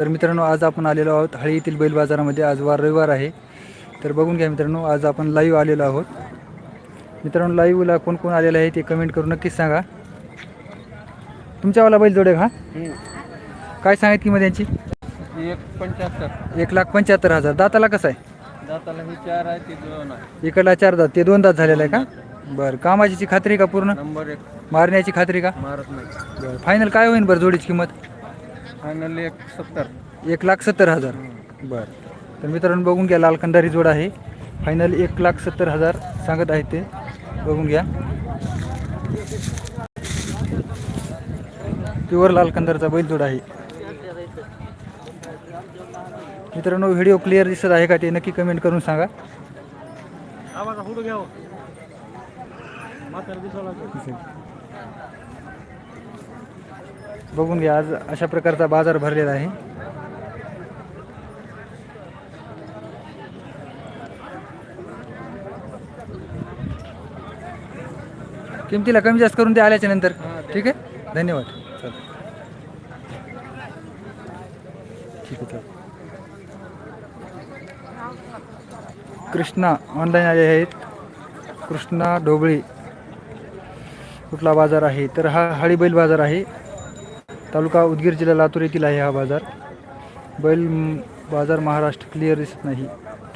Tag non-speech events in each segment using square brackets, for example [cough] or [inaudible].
तर मित्रांनो आज आपण आलेलो आहोत हळी येथील बैल बाजारामध्ये. आज वार रविवार आहे. तर बघून घ्या मित्रांनो आज आपण लाईव्ह आलेलो आहोत. मित्रांनो लाईव्हला कोण कोण आलेलं आहे ते कमेंट करून नक्कीच सांगा. तुमच्यावाला बैल जोडे का? काय सांगत किंमत यांची एक पंच्याहत्तर. एक लाख पंच्याहत्तर हजार. दाताला कसं आहे? दाताला ही चार आहे ती दोन आहे. इकडला चार दात. ते दोन दात झालेलं आहे का? बरं. कामाची खात्री का पूर्ण? नंबर एक. मारण्याची खात्री का? मारत नाही. बरं. फायनल काय होईल बरं जोडीची किंमत? फायनल एक सत्तर. एक लाख सत्तर हजार. बरं. तर मित्रांनो बघून घ्या लाल खंडारी जोड आहे. फायनल एक लाख सत्तर हजार सांगत आहेत ते. बघून घ्या. प्युअर लाल कंदारचा बैल जोड आहे. मित्रांनो व्हिडिओ क्लिअर दिसत आहे का ते नक्की कमेंट करून सांगा. आवाजा घ्यावं बघून घ्या आज अशा प्रकारचा बाजार भरलेला आहे. किमतीला कमी जास्त करून ते आल्याच्यानंतर. ठीक आहे? धन्यवाद. चल ठीक आहे कृष्णा ऑनलाईन आले आहेत. कृष्णा ढोबळी. कुठला बाजार आहे? तर हा हळी बैल बाजार आहे. तालुका उदगीर जिल्हा लातूर येथील आहे हा बाजार. बैल बाजार महाराष्ट्र क्लिअर दिसत नाही.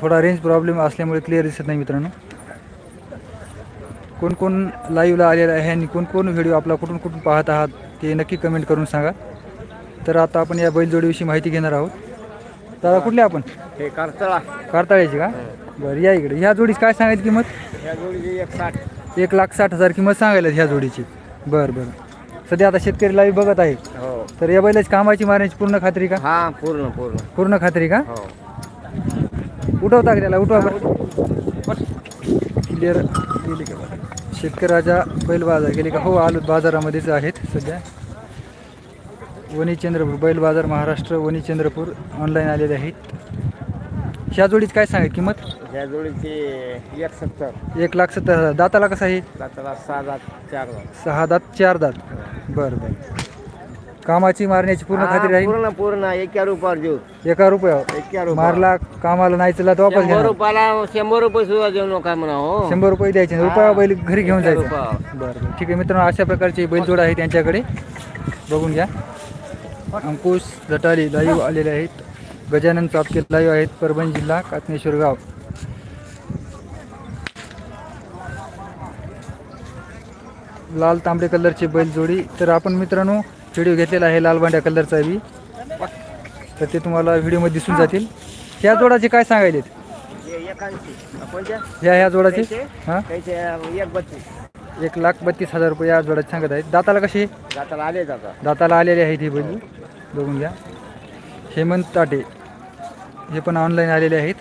थोडा रेंज प्रॉब्लेम असल्यामुळे क्लिअर दिसत नाही मित्रांनो. कोण कोण लाईव्हला आलेला आहे आणि कोण कोण व्हिडिओ आपला कुठून कुठून पाहत आहात ते नक्की कमेंट करून सांगा. तर आता आपण या बैलजोडीविषयी माहिती घेणार आहोत. तर कुठले आपण? हे करतळा. कारताळ्याची का? बरं या इकडे. ह्या जोडीची काय सांगायची किंमत? या जोडीची एक साठ. एक लाख साठ हजार किंमत सांगायला ह्या जोडीची. बरं बरं. सध्या आता शेतकरी लाईव्ह बघत आहे. हो. तर या बैलाची कामाची मारण्याची पूर्ण खात्री का? हा पूर्ण पूर्ण. पूर्ण खात्री का? हो. उठवता का त्याला उठवा क्लिअर शेतकऱ्याच्या बैल बाजार गेले का? हो आलो बाजारामध्येच आहेत सध्या. वणी चंद्रपूर बैल बाजार महाराष्ट्र वणी चंद्रपूर ऑनलाईन आलेले आहेत. ह्या जोडीची काय सांगेल किंमत? या जोडीची एक सत्तर. एक लाख सत्तर हजार. दाताला कसं आहे? दाताला सहा दात चार दात. सहा दात चार दात. बरं बरं. कामाची मारण्याची पूर्ण खात्री हा, राहील? पूर्ण पूर्ण. एका रुपयावर देऊ. एका रुपयावर? एका रुपया मारला कामाला नाही चला तर वापस शंभर घेणार. रुपयाला शंभर रुपये सुद्धा देऊ नका म्हणा हो. शंभर रुपये द्यायचे रुपया बैल घरी घेऊन एका जायचं. रुपयावर. बरं बरं. ठीक आहे मित्रांनो अशा प्रकारचे बैलजोड आहे त्यांच्याकडे. बघून घ्या. अंकुश जटाली लाईव्ह आलेले आहेत. गजानन चापके लाईव्ह आहेत परभणी जिल्हा कातनेश्वर गाव. लाल तांबडे कलरची बैलजोडी. तर आपण मित्रांनो व्हिडिओ घेतलेला आहे लाल बांड्या कलरचा बी. तर ते तुम्हाला व्हिडिओमध्ये दिसून जातील. ह्या जोडाचे काय सांगायलेत? कोणत्या ह्या ह्या जोडाचे? हां? एक बत्तीस. एक लाख बत्तीस हजार रुपये या जोडाचे सांगत आहेत. दाताला कसे दाताला आले दाताला आलेले आहेत ही बैल. बघून घ्या. हेमंत ताटे. हे पण ऑनलाईन आलेले आहेत.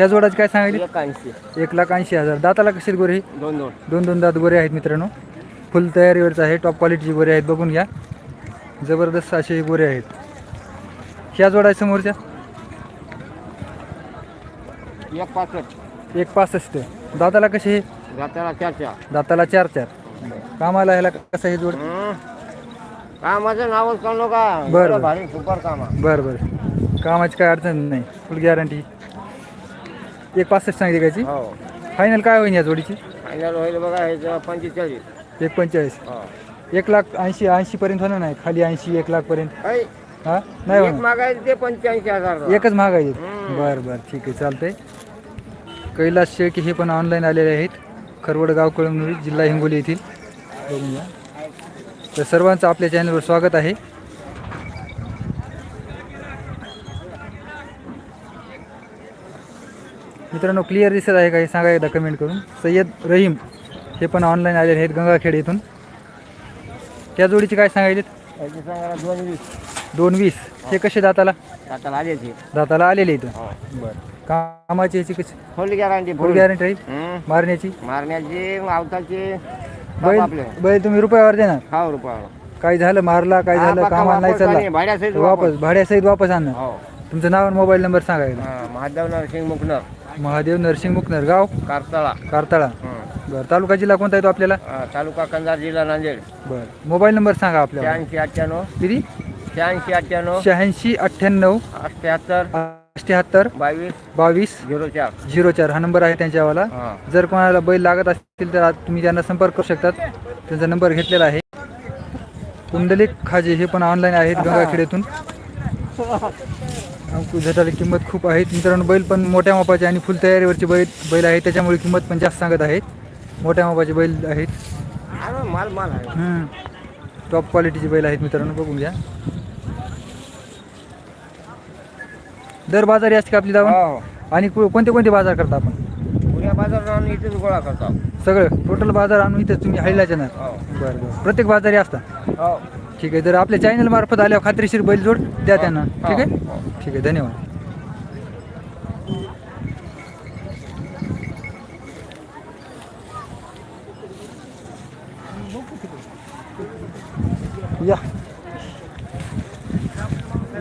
ह्या जोडाचे काय एकाऐंशी. एक लाख ऐंशी हजार. दाताला कसे गोरे हे? दोन दोन. दोन दोन दात गोरे आहेत मित्रांनो. फुल तयारीवरचं आहे. टॉप क्वालिटीचे गोरे आहेत. बघून घ्या. जबरदस्त असे गोरे आहेत. ह्या जोडा समोरच्या? एक पासष्ट. एक पासष्ट. दाताला कसे हे? दाताला चार चार. दाताला चार चार. कामाला ह्याला कसं हे जोड. कामाचं नावच नका बरं, बरं. भारी सुपर कामा. बरं बरं. कामाची काय अडचण नाही. फुल गॅरंटी एक पासष्ट सांगितली हो. फायनल काय होईल या जोडीची? फायनल होईल बघा हे पंचेचाळीस. एक पंचेचाळीस. हो. एक लाख ऐंशी ऐंशी पर्यंत होणार नाही. खाली ऐंशी एक लाख पर्यंत. काही हा? नाही एक होणार. मागायचं ते पंच्याऐंशी हजार एकच महागाई हम्म. बरं बरं. ठीक आहे चालतंय. कैलास शेळके हे पण ऑनलाईन आलेले आहेत. खरवड गाव कळमनुरी जिल्हा हिंगोली येथील. बघून घ्या. तर सर्वांचं आपल्या चॅनलवर स्वागत आहे. मित्रांनो क्लिअर दिसत आहे का हे सांगा एकदा कमेंट करून. सय्यद रहीम हे पण ऑनलाईन आलेले आहेत गंगाखेड येथून त्या जोडीची काय सांगायचे दोन वीस. वीस. हे कसे दाताला? दाताला आले ते दाताला आलेले इथं. हो बरं. कामाची याची कशी? फुल गॅरंटी फुल गॅरंटी राहील हं. मारण्याची? मारण्याचे आवताचे बैल बैल तुम्ही रुपयावर देणार? हा रुपया काय झालं? मारला काय झालं? कामाला नाही चालला. वापस भाड्यासहित वापस आणणार. हो. तुमचं नाव आणि मोबाईल नंबर सांगायला हा, महादेव नरसिंग मुकनर महादेव नरसिंग मुकनर गाव कारतळा. कारताळा. बरं तालुका जिल्हा कोणता येतो आपल्याला? तालुका कंधार जिल्हा नांदेड. बरं मोबाईल नंबर सांगा आपल्याला. शहाऐंशी अठ्ठ्याण्णव. किती? शहाऐंशी अठ्ठ्याण्णव. शहाऐंशी अठ्ठ्याण्णव. अठ्ठ्याहत्तर. अठ्ठ्याहत्तर. बावीस. बावीस. झिरो चार. झिरो चार. हा नंबर आहे त्यांच्यावाला. हां. जर कोणाला बैल लागत असतील तर आज तुम्ही त्यांना संपर्क करू शकतात. त्यांचा नंबर घेतलेला आहे. कुंडलिक खाजे हे पण ऑनलाईन आहेत गंगाखेड्यातून अंकुश झटाला किंमत खूप आहे. मित्रांनो बैल पण मोठ्या मापाचे आणि फुल तयारीवरचे बैल बैल आहेत त्याच्यामुळे किंमत पण जास्त सांगत आहेत मोठ्या मापाचे बैल आहेत. आहे. टॉप क्वालिटीचे बैल आहेत मित्रांनो बघून घ्या. दर बाजारी असते का आपली दावा हो. आणि को- कोणते कोणते बाजार करता आपण? पुण्या आणून इथेच गोळा करतो. सगळं? टोटल बाजार आणून इथं तुम्ही हायलाच्या ना हो. बरं बरं. प्रत्येक बाजारी असता? हो. ठीक आहे. जर आपल्या चॅनल मार्फत आल्यावर खात्रीशीर बैल जोड द्या त्यांना. ठीक आहे? हो. ठीक आहे धन्यवाद. या.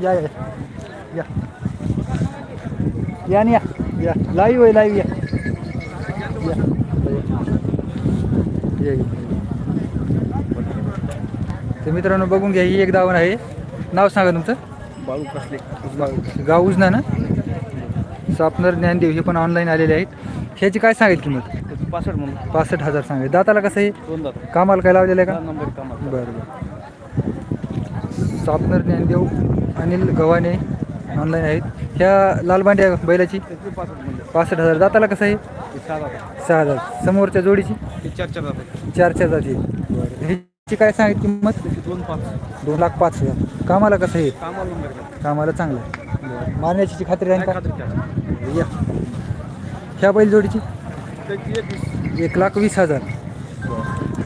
या या. या. या या. या. लाईव्ह आहे लाईव्ह या या. या, या. तर मित्रांनो बघून घ्या ही एक दावण आहे. नाव सांगा तुमचं. बाळू कसले? गाव उजना ना? सापनर ज्ञानदेव हे पण ऑनलाईन आलेले आहेत. ह्याची काय सांगेल किंमत? पासष्ट म्हणून. पासष्ट हजार सांगेल दाताला कसं आहे? जातो कामाला काय लावलेलं आहे का? बरं बरं. सापनर ज्ञानदेव अनिल गव्हाणे ऑनलाईन आहेत. ह्या लालबांड्या बैलाची? पासष्ट हजार. दाताला कसं आहे? सहा हजार. समोरच्या जोडीची? चार चार जातात चार चार जाती ह्याची काय सांगेल किंमत? दोन पाच. दोन लाख पाच हजार. कामाला कसं आहे? कामाला नंबर का कामाला चांगलं आहे. मारण्याची खात्री राहील का? खात्री या. ह्या बैल जोडीची? त्याची एक वीस. एक लाख वीस हजार.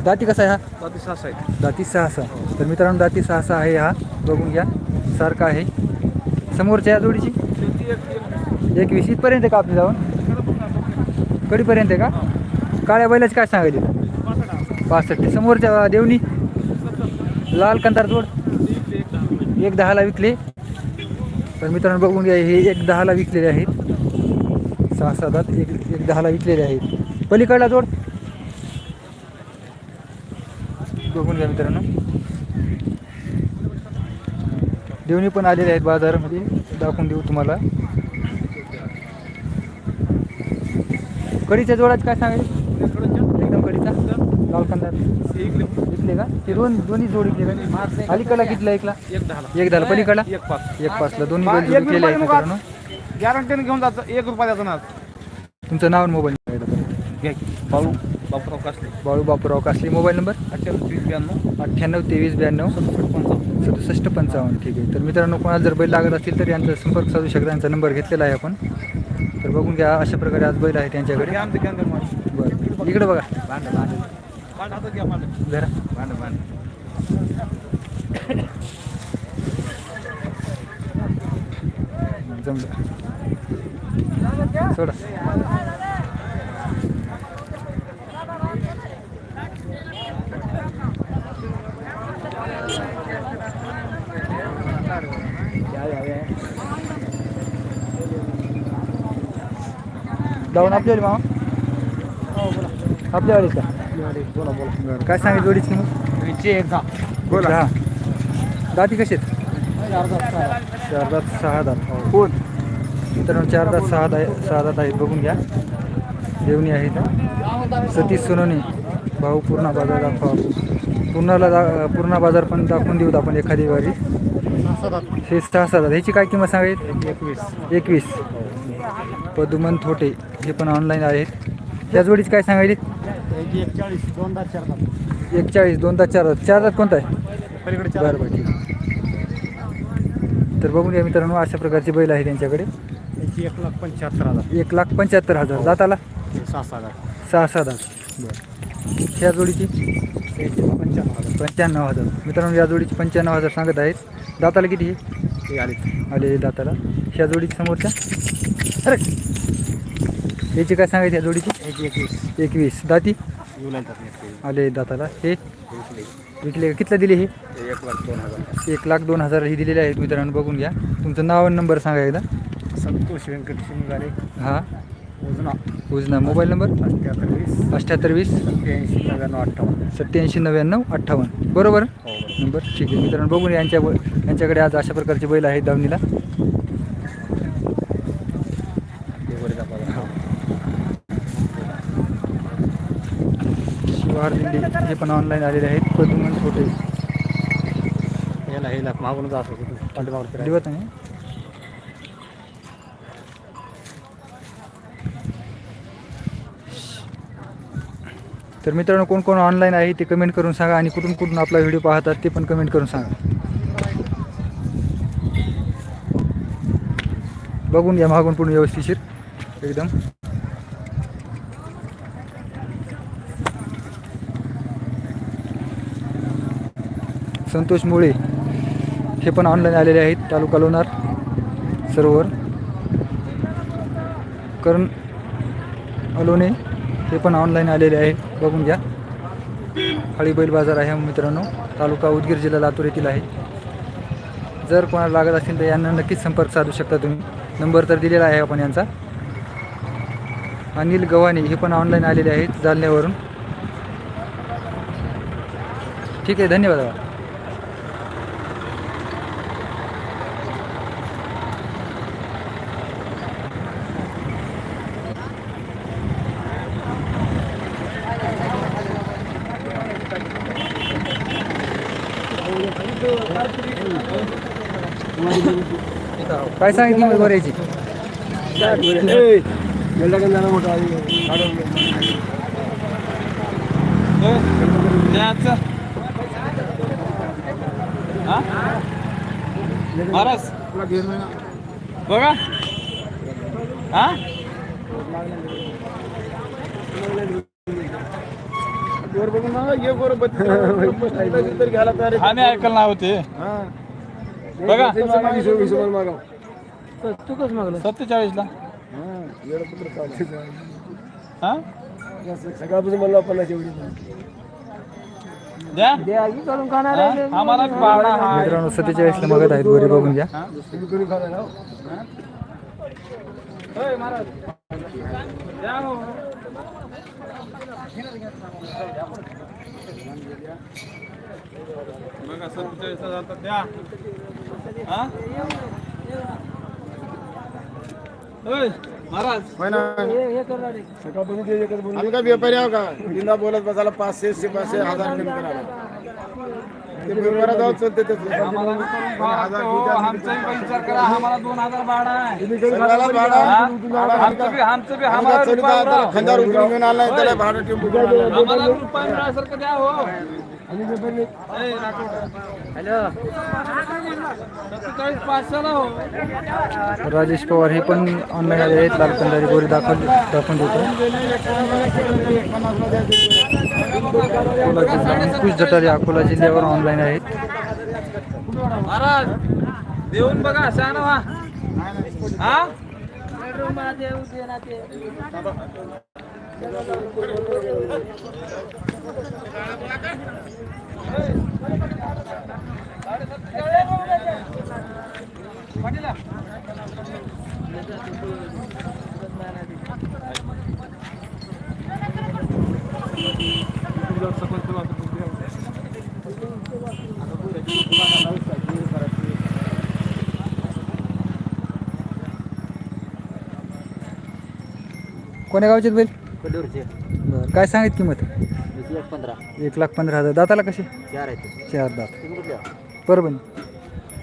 दाती कसा आहे हा? बाकी सहा आहे. दाती सहा सहा तर मित्रांनो दाती सहा सहा आहे हा. बघून घ्या. सारखा आहे. समोरच्या या जोडीची? त्याची एक एक एक वीस. इथपर्यंत आहे का आपली जाऊन? कडीपर्यंत आहे का? काळ्या बैलाची काय सांगायली पासष्ट. समोरच्या देवनी लाल कंदार जोड. एक दहाला विकले. तर मित्रांनो बघून घ्या हे एक दहाला विकलेले आहेत. सहा सहा दात एक एक दहाला विकलेले आहेत. पलीकडला जोड. बघून घ्या मित्रांनो. देवणी पण आलेले आहेत बाजारामध्ये. दाखवून देऊ तुम्हाला. कडीच्या जोडात काय सांगायचं? एकदम कडीचा. लाल कंदार विकले का? दोन दोन्ही जोड विकले का? अलीकडला कितला एकला? एक दहाला एक झाला पलीकडला एक पाच एक पाचला दोन्ही बैल जोड केले रुपयाने मित्रांनो गॅरंटीने घेऊन जायचं. एक रुपया द्यायचा ना तुमचं नाव आणि मोबाईल घ्या बाळू बापराव कासले. बाळू बापूराव कासले. मोबाईल नंबर अठ्ठ्याण्णव वीस ब्याण्णव. अठ्ठ्याण्णव तेवीस ब्याण्णव. सदुसष्ट पंचावन्न. ठीक आहे. तर मित्रांनो कोणाला जर बैल लागत असतील तर यांचा संपर्क साधू शकता. यांचा नंबर घेतलेला आहे आपण. तर बघून घ्या. अशा प्रकारे आज बैल आहे त्यांच्याकडे बरं. इकडे बघा. सोडा जाऊन आपल्याला मामा आपल्यावाली का बोला बोला बरं काय सांगितलं जोडीची किंमत? दहा. दहा. दाती कशी आहेत? चार दात सहा दात. कोण? मित्रांनो चार दात सहा दात सहा दात आहेत. बघून घ्या. देवणी आहेत सतीश सोनवणे. भाऊ पूर्णा बाजार दाखवा. पूर्णाला दा पूर्णा बाजार पण दाखवून देऊत आपण एखादी वारी. हे सहा सहा दात. ह्याची काय किंमत सांगायची? एकवीस. एकवीस. पदुमन थोटे. हे पण ऑनलाईन आहेत. त्या जोडीची काय सांगायची? एकचाळीस दोन दहा चार दहा एकचाळीस दोन दात चार दात चार दात कोणता आहे? पलीकडे बरं बरं ठीक आहे. तर बघून घ्या मित्रांनो अशा प्रकारचे बैल आहे त्यांच्याकडे. त्याची एक लाख पंच्याहत्तर हजार. एक लाख पंच्याहत्तर हजार. दाताला सहा सहा हजार. सहा सहा दात बरं. ह्या जोडीची? पंच्याण्णव हजार. पंच्याण्णव हजार. मित्रांनो या जोडीची पंच्याण्णव हजार सांगत आहेत. दाताला किती आहे? ते आले आले दाताला. ह्या जोडीची समोरच्या? अरे! याची काय सांगायची या जोडीची? एक एकवीस. एकवीस दाती? आले दाताला. हे? विकले का? कितलं दिले हे? एक लाख दोन हजार एक लाख दोन हजार ही दिलेले आहेत मित्रांनो बघून घ्या. तुमचं नाव आणि नंबर सांगा एकदा. संतोष व्यंकट शिंगारे हां. उजना. उजना. Mobile number? अठ्ठ्याहत्तर वीस. अठ्ठ्याहत्तर वीस. सत्याऐंशी नव्याण्णव अठ्ठावन्न. सत्याऐंशी नव्याण्णव अठ्ठावन्न. बरोबर? हो बरोबर. नंबर? ठीक आहे. मित्रांनो बघून यांच्या यांच्याकडे आज अशा प्रकारचे बैल आहेत दावणीला ते वर दाखवा शिवहार दिंडी हे पण ऑनलाईन आलेले आहेत. प्रद्युमन छोटे याला हे लाख होतं पाठीमागून फिरायचं. दिवत नाही तर मित्रांनो कोण कोण ऑनलाईन आहे ते कमेंट करून सांगा आणि कुठून कुठून आपला व्हिडिओ पाहतात ते पण कमेंट करून सांगा. बघून घ्या मागून पुढे व्यवस्थिशीर एकदम. संतोष मुळे हे पण ऑनलाईन आलेले आहेत तालुका लोणार सरोवर. करण अलोने हे पण ऑनलाईन आलेले आहे बघून घ्या. हळी बैल बाजार आहे मित्रांनो तालुका उदगीर जिल्हा लातूर येथील आहे. जर कोणाला लागत असेल तर यांना नक्कीच संपर्क साधू शकता तुम्ही. नंबर तर दिलेला आहे आपण यांचा. अनिल गव्हाणे हे पण ऑनलाईन आलेले आहेत जालन्यावरून. ठीक आहे धन्यवाद काय सांगितली मग बऱ्याची महाराज. बघा. हा? [laughs] आम्ही ऐकायला नाही होते बघा. तू कसं मागलं? सत्तेचाळीस ला हा? सकाळपासून म्हणलं आपण द्या. करून खाणार हा? आम्हाला भाडा हा. मित्रांनो सत्तेचाळीसला मगत आहेत गोरी बघून घ्या. हो. बघा सत्तेचाळीस हजार तर द्या. हा? महाराज. आम्ही काय व्यापारी आहो का? बिंदा बोलत बसायला पाचशे पाचशे हजार कमी करायला ते व्यापारात आहोत सध्या ते. आम्हाला बी करून खावा लागतो. आमचाही पण विचार करा. आम्हाला दोन हजार भाडा आहे. भाडा आमचं बी आमचं बी आम्हाला चलित रुपया त्याला त्याला भाडं टेम्पो घेऊन आलाय. आम्हाला रुपया मिळाल्यासारखं द्या हो. हॅलो हो राजेश पवार हे पण ऑनलाईन आलेले आहेत. लाल कंदारी गोरी दाखवली दाखवून देतो. अकोला अंकुश जटारे अकोला जिल्ह्यावर ऑनलाईन आहेत. महाराज देऊन बघा व्हा. हा? कोण्या गावचे बैल? कडूरचे. बरं काय सांगित किंमत? एक लाख पंधरा. एक लाख पंधरा हजार. दाताला कसे? चार आहेत. चार दात. कुठल्या? बरोबर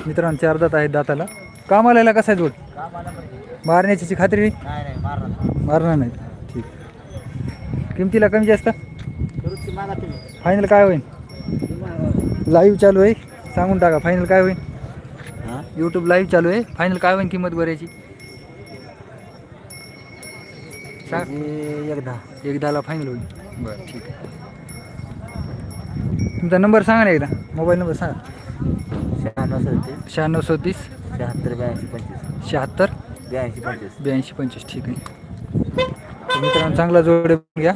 मित्रांनो चार दात आहेत दाताला. कामाला यायला कसा आहे जोड? मारण्याची खात्री नाही? नाही नाही मारणार मारणार नाही. ठीक. किमतीला कमी जास्त? कडूरची मागा तुम्ही. फायनल काय होईल लाईव्ह चालू आहे. सांगून टाका फायनल काय होईल हा? यूट्यूब लाईव्ह चालू आहे. फायनल काय होईल किंमत बऱ्याची सांग एकदा एकदाला फायनल होईल. बरं ठीक आहे. तुमचा नंबर सांगा ना एकदा. मोबाईल नंबर सांगा. शहाण्णव सत्तीस शहाण्णव सदतीस. शहात्तर ब्याऐंशी पंचवीस. शहात्तर. ब्याऐंशी पंचवीस. ब्याऐंशी पंचवीस. ठीक आहे. तर मित्रांनो चांगला जोड घ्या.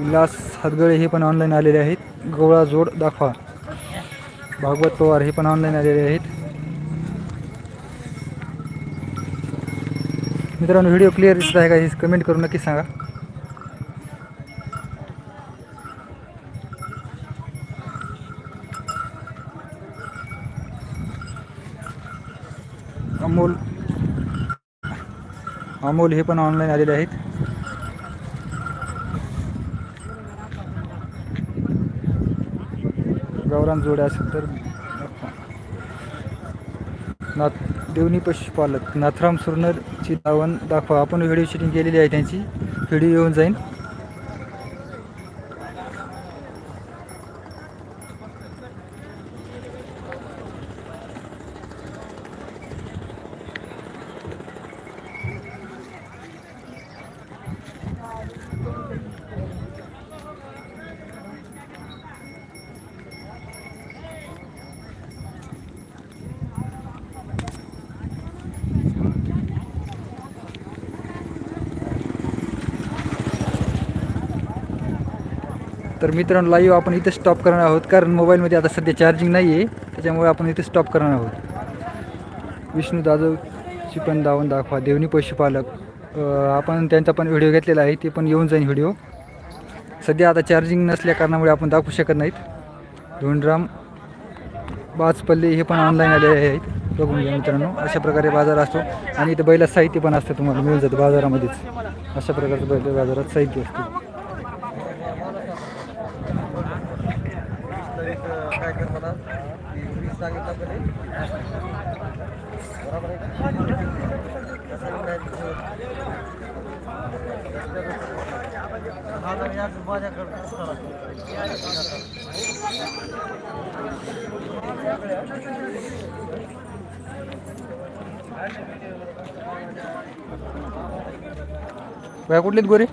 उल्हास हातगळे हे पण ऑनलाईन आलेले आहेत. गवळा जोड दाखवा. भागवत पवार हे पण ऑनलाईन आलेले आहेत. मित्रांनो व्हिडिओ क्लिअर दिसत आहे का? हे कमेंट करून नक्की सांगा. अमोल. अमोल हे पण ऑनलाईन आलेले आहेत. गौरान जोड्या असेल तर नाथ देवनी पशुपालक नाथराम सुरनरची दावण दाखवा. आपण व्हिडिओ शूटिंग केलेली आहे त्यांची. व्हिडिओ येऊन जाईल मित्रांनो लाईव्ह आपण इथं स्टॉप करणार आहोत. कारण मोबाईलमध्ये आता सध्या चार्जिंग नाही आहे त्याच्यामुळे आपण इथे स्टॉप करणार आहोत. विष्णू जाधवची पण दावण दाखवा देवनी पशुपालक. आपण त्यांचा पण व्हिडिओ घेतलेला आहे. ते पण येऊन जाईन व्हिडिओ सध्या आता चार्जिंग नसल्या कारणामुळे आपण दाखवू शकत नाहीत. धोंडराम बाजपल्ले हे पण ऑनलाईन आले आहेत. बघून घ्या मित्रांनो. अशा प्रकारे बाजार असतो. आणि इथं बैला साहित्य पण असतं तुम्हाला. मिळून जातं बाजारामध्येच. अशा प्रकारचं बैल बाजारात साहित्य असतं. बाया कुठलेत गोरे?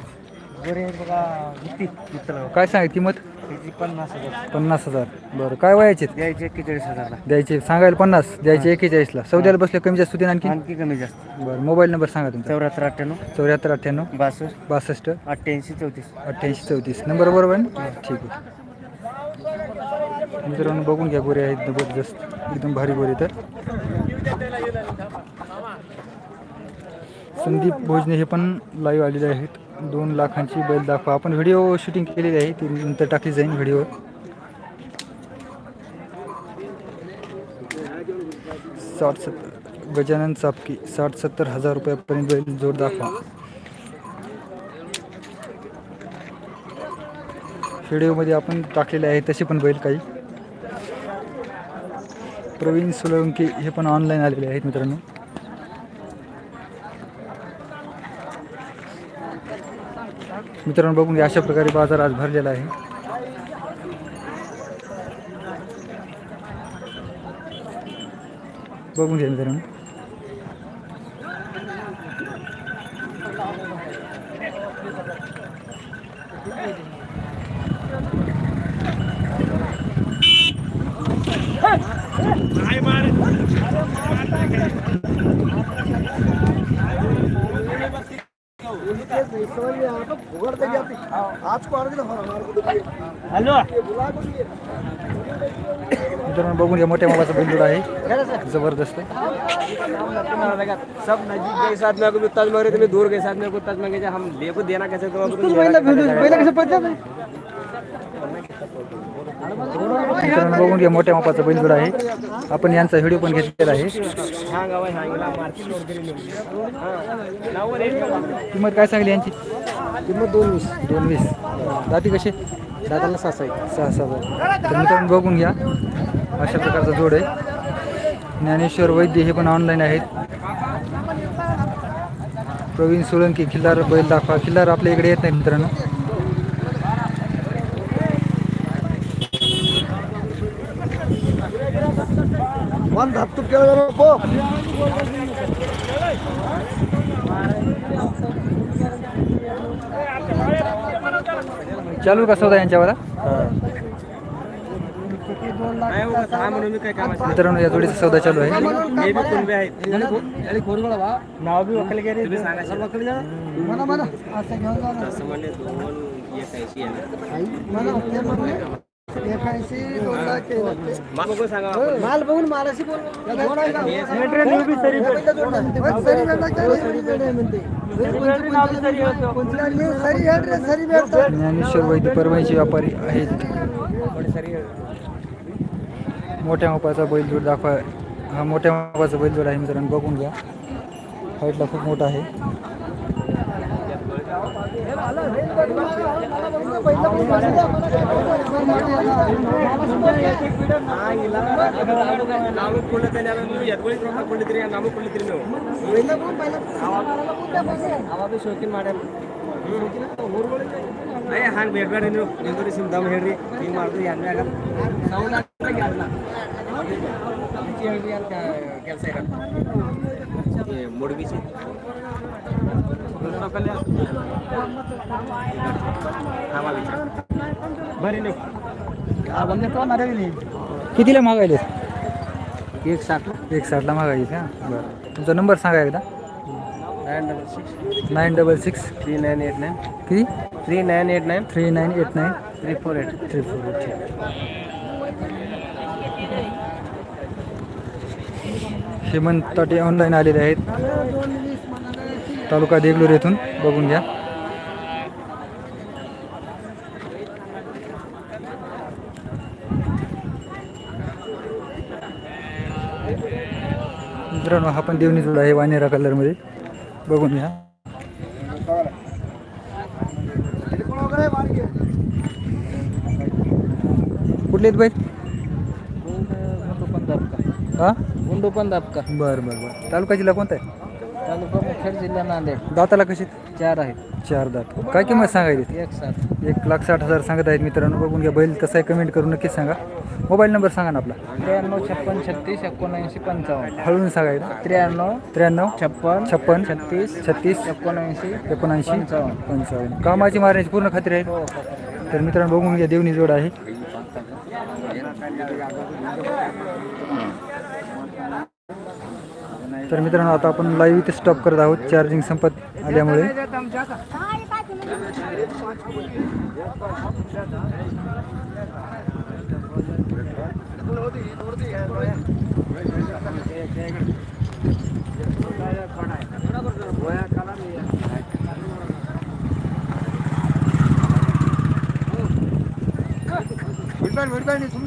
गोरे बघा किती मित्र. काय सांग किंमत? त्याची पन्नास हजार. पन्नास हजार. बरं काय वयाचे द्यायचे एक्केचाळीस हजारला. द्यायचे सांगायला पन्नास द्यायचे एकेचाळीसला सौद्याला बसले कमी जास्त होतील आणखी आणखी कमी जास्त. बरं मोबाईल नंबर सांगा तुमचा. चौऱ्याहत्तर अठ्ठ्याण्णव. चौऱ्याहत्तर अठ्ठ्याण्णव. बासष्ट. बासष्ट. अठ्ठ्याऐंशी चौतीस. अठ्ठ्याऐंशी चौतीस. नंबर बरोबर आहे ना? ठीक आहे. मित्रांनो बघून घ्या गोरे आहेत जबरदस्त. एकदम भारी गोरे तर. संदीप भोजने हे पण लाईव्ह आलेले आहेत. दोन लाखांची बैल दाखवा. आपण व्हिडिओ शूटिंग केलेली आहे. ती नंतर टाकली जाईल व्हिडिओ साठ सत्तर गजानन चापकी साठ सत्तर हजार रुपयापर्यंत बैल जोड दाखवा. व्हिडिओमध्ये आपण टाकलेले आहे तसे पण बैल काही. प्रवीण सोलंकी हे पण ऑनलाईन आलेले आहेत मित्रांनो. मित्रांनो बघून अशा प्रकारे बाजार आज भरलेला आहे. बघून घ्या मित्रांनो. मित्रांनो बघून घ्या मोठ्या मापाचा बिंदूड आहे. जबरदस्त सब नजीक के साथ में अगर तज मारे तुम्हें दूर के साथ में तज मांगे हम ले को देना कैसे तो तुम मित्रांनो बघून घ्या मोठ्या मापाचा बैलजोड आहे. आपण यांचा व्हिडिओ पण घेतलेला आहे. किंमत काय सांगली यांची? किंमत दोन वीस. दोन वीस. जाती कशी दादाला सासा आहे सहा सहा तर मित्रांनो बघून घ्या. अशा प्रकारचा जोड आहे. ज्ञानेश्वर वैद्य हे पण ऑनलाईन आहेत. प्रवीण सोळंकी खिल्लार बैल दाखवा. खिल्लार आपल्या इकडे येत नाही मित्रांनो वन धातू केलं नको चालू का सौदा यांच्यावर? हा मित्रांनो या जोडीचा सौदा चालू आहे. हे माल बघून सांगा माल बघून मालाशी बोल. ज्ञानेश्वर वैद्य परवाईचे व्यापारी आहेत. मोठ्या मापाचा बैलजोड दाखवा हा मोठ्या मापाचा बैलजोड आहे मित्रांनो. बघून घ्या. हाईटला खूप मोठा आहे. ನಾವು ಕುಳ್ಳತೇನೆ ಅದನ್ನು ಎದ್ಗೊಳಿಗೆ ನಾವು ಕೊಟ್ಟಿದ್ರಿ ನೀವು ಅವಾಗ ಶೋಕಿನ ಮಾಡ್ಯಾರ ಏ ಹಂಗೆ ಬೇಡ ಬೇಡ ನೀವು ನಿಂದ್ರಿ ದಮ್ ಹೇಳ್ರಿ ನೀವು ಮಾಡಿದ್ರಿ ಯಾರೇ ಆಗಲ್ಲ ಕೆಲಸ ಇರಲ್ಲ ಮುಡುಗಿಸಿ कितीला मागायले एक साठ एक साठला मागायचे का? बरं. तुमचा नंबर सांगा एकदा. Nine double six. Nine double six. Three nine eight nine. किती? Three nine eight nine. Three nine eight nine. Three four eight. Three four ठीक. हेमंत ताटे ऑनलाईन आलेले आहेत. तालुका देगलूर येथून बघून घ्या. मित्रांनो हा पण देवणी जोडा आहे वानेरा कलरमध्ये. बघून घ्या. कुठले आहेत बैल? हा? गुंडू पण दाबका बरं बरं बरं. तालुका जिल्हा कोणता आहे? मुखेड जिल्हा नांदेड. दाताला कशी? चार आहेत. चार दात. काय किंमत सांगायची? एक सात. एक लाख साठ हजार सांगत आहेत मित्रांनो. बघून घ्या बैल कसा आहे कमेंट करून नक्कीच सांगा. मोबाईल नंबर सांगा ना आपला. त्र्याण्णव छप्पन छत्तीस एकोणऐंशी पंचावन्न. हळून सांगायचं त्र्याण्णव त्र्याण्णव छप्पन छप्पन छत्तीस छत्तीस एकोणऐंशी एकोणऐंशी पंचावन्न. पंचावन्न. कामाची मारण्याची पूर्ण खात्री आहे. हो. तर मित्रांनो बघून घ्या देवणी जोड आहे. तर मित्रांनो आता आपण लाईव्ह इथे स्टॉप करत आहोत. चार्जिंग संपत आल्यामुळे.